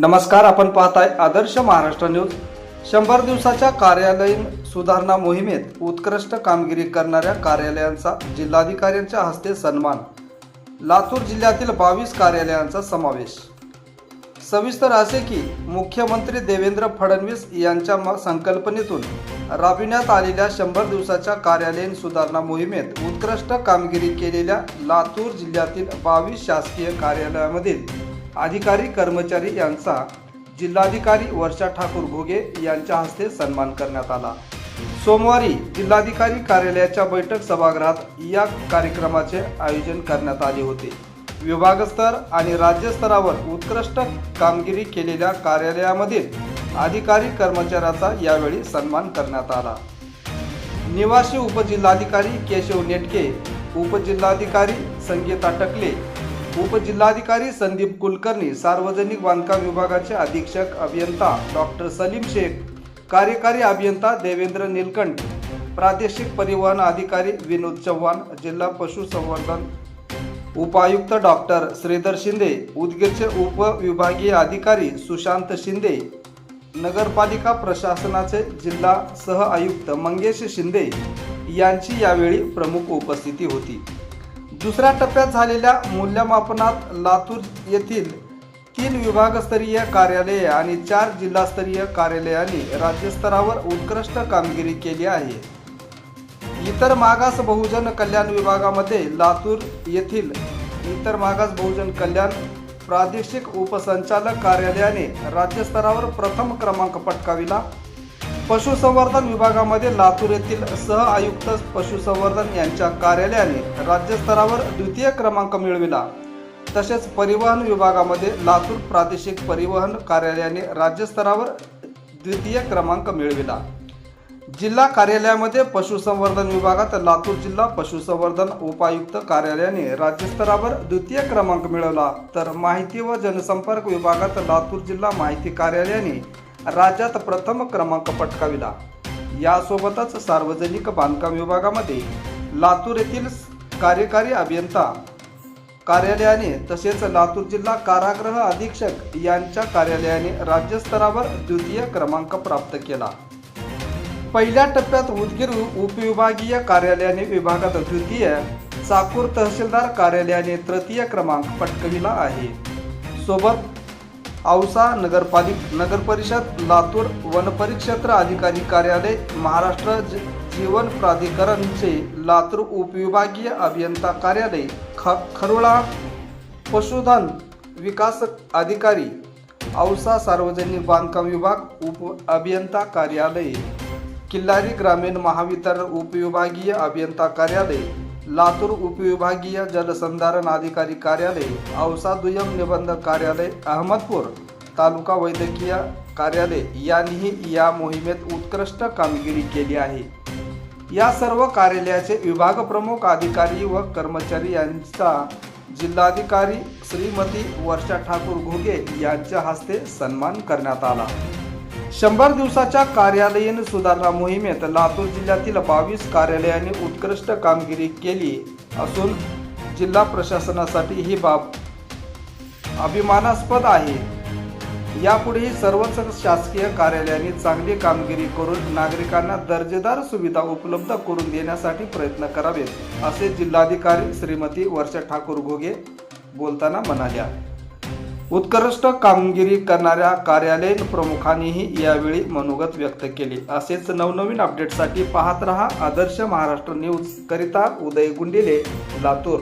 नमस्कार आपण पाहताय आदर्श महाराष्ट्र न्यूज. शंभर दिवसाच्या कार्यालयीन सुधारणा मोहिमेत उत्कृष्ट कामगिरी करणाऱ्या कार्यालयांचा जिल्हाधिकाऱ्यांच्या हस्ते सन्मान. लातूर जिल्ह्यातील बावीस कार्यालयांचा समावेश. सविस्तर असे की मुख्यमंत्री देवेंद्र फडणवीस यांच्या म- संकल्पनेतून राबविण्यात आलेल्या शंभर दिवसाच्या कार्यालयीन सुधारणा मोहिमेत उत्कृष्ट कामगिरी केलेल्या लातूर जिल्ह्यातील बावीस शासकीय कार्यालयामधील अधिकारी कर्मचारी यांचा जिल्हाधिकारी वर्षा ठाकूर घोगे यांच्या हस्ते सन्मान करण्यात आला. सोमवारी जिल्हाधिकारी कार्यालयाच्या बैठक सभागृहात या कार्यक्रमाचे आयोजन करण्यात आले होते. विभागस्तर आणि राज्यस्तरावर उत्कृष्ट कामगिरी केलेल्या कार्यालयामधील अधिकारी कर्मचाऱ्याचा यावेळी सन्मान करण्यात आला. निवासी उपजिल्हाधिकारी केशव नेटके उपजिल्हाधिकारी संगीता टकले उपजिल्हाधिकारी संदीप कुलकर्णी सार्वजनिक बांधकाम विभागाचे अधीक्षक अभियंता डॉक्टर सलीम शेख कार्यकारी अभियंता देवेंद्र निलकंठ प्रादेशिक परिवहन अधिकारी विनोद चव्हाण जिल्हा पशुसंवर्धन उपायुक्त डॉक्टर श्रीधर शिंदे उदगीरचे उपविभागीय अधिकारी सुशांत शिंदे नगरपालिका प्रशासनाचे जिल्हा सह आयुक्त मंगेश शिंदे यांची यावेळी प्रमुख उपस्थिती होती. दुसऱ्या टप्प्यात झालेल्या मूल्यमापनात लातूर येथील तीन विभागस्तरीय कार्यालये आणि चार जिल्हास्तरीय कार्यालयांनी राज्यस्तरावर उत्कृष्ट कामगिरी केली आहे. इतर मागास बहुजन कल्याण विभागामध्ये लातूर येथील इतर मागास बहुजन कल्याण प्रादेशिक उपसंचालक कार्यालयाने राज्यस्तरावर प्रथम क्रमांक पटकाविला. पशुसंवर्धन विभागामध्ये लातूर येथील सह आयुक्त पशुसंवर्धन यांच्या कार्यालयाने राज्यस्तरावर द्वितीय क्रमांक मिळविला. तसेच परिवहन विभागामध्ये लातूर प्रादेशिक परिवहन कार्यालयाने राज्यस्तरावर द्वितीय क्रमांक मिळविला. जिल्हा कार्यालयामध्ये पशुसंवर्धन विभागात लातूर जिल्हा पशुसंवर्धन उपायुक्त कार्यालयाने राज्यस्तरावर द्वितीय क्रमांक मिळवला. तर माहिती व जनसंपर्क विभागात लातूर जिल्हा माहिती कार्यालयाने राज्यात प्रथम क्रमांक पटकाविला. यासोबतच सार्वजनिक बांधकाम विभागामध्ये लातूर येथील कार्यकारी अभियंता कार्यालयाने तसेच लातूर जिल्हा कारागृह अधीक्षक यांच्या कार्यालयाने राज्यस्तरावर द्वितीय क्रमांक प्राप्त केला. पहिल्या टप्प्यात उदगीर उपविभागीय कार्यालयाने विभागात द्वितीय चाकूर तहसीलदार कार्यालयाने तृतीय क्रमांक पटकविला आहे. सोबत औसा नगरपालिक नगरपरिषद लातूर वनपरिक्षेत्र अधिकारी कार्यालय महाराष्ट्र जीवन प्राधिकरणचे लातूर उपविभागीय अभियंता कार्यालय ख खरोळा पशुधन विकास अधिकारी औसा सार्वजनिक बांधकाम विभाग उप अभियंता कार्यालय किल्लारी ग्रामीण महावितरण उपविभागीय अभियंता कार्यालय लातूर उपविभागीय जलसंधारण अधिकारी कार्यालय औसा दुय्यम निबंधक कार्यालय अहमदपूर तालुका वैद्यकीय कार्यालय यांनीही या मोहिमेत उत्कृष्ट कामगिरी केली आहे. या सर्व कार्यालयाचे विभाग प्रमुख अधिकारी व कर्मचारी यांचा जिल्हाधिकारी श्रीमती वर्षा ठाकूर घोगे यांच्या हस्ते सन्मान करण्यात आला. शंभर दिवसाच्या कार्यालयीन सुधारणा मोहिमेत लातूर जिल्ह्यातील बावीस कार्यालयांनी उत्कृष्ट कामगिरी केली असून जिल्हा प्रशासनासाठी ही बाब अभिमानास्पद आहे. यापुढेही सर्वच शासकीय कार्यालयांनी चांगली कामगिरी करून नागरिकांना दर्जेदार सुविधा उपलब्ध करून देण्यासाठी प्रयत्न करावेत असे जिल्हाधिकारी श्रीमती वर्षा ठाकूर घोगे बोलताना म्हणाल्या. उत्कृष्ट कामगिरी करणाऱ्या कार्यालयीन प्रमुखांनीही यावेळी मनोगत व्यक्त केले. असेच नवनवीन अपडेटसाठी पाहत रहा आदर्श महाराष्ट्र न्यूज करिता उदय गुंडिले लातूर.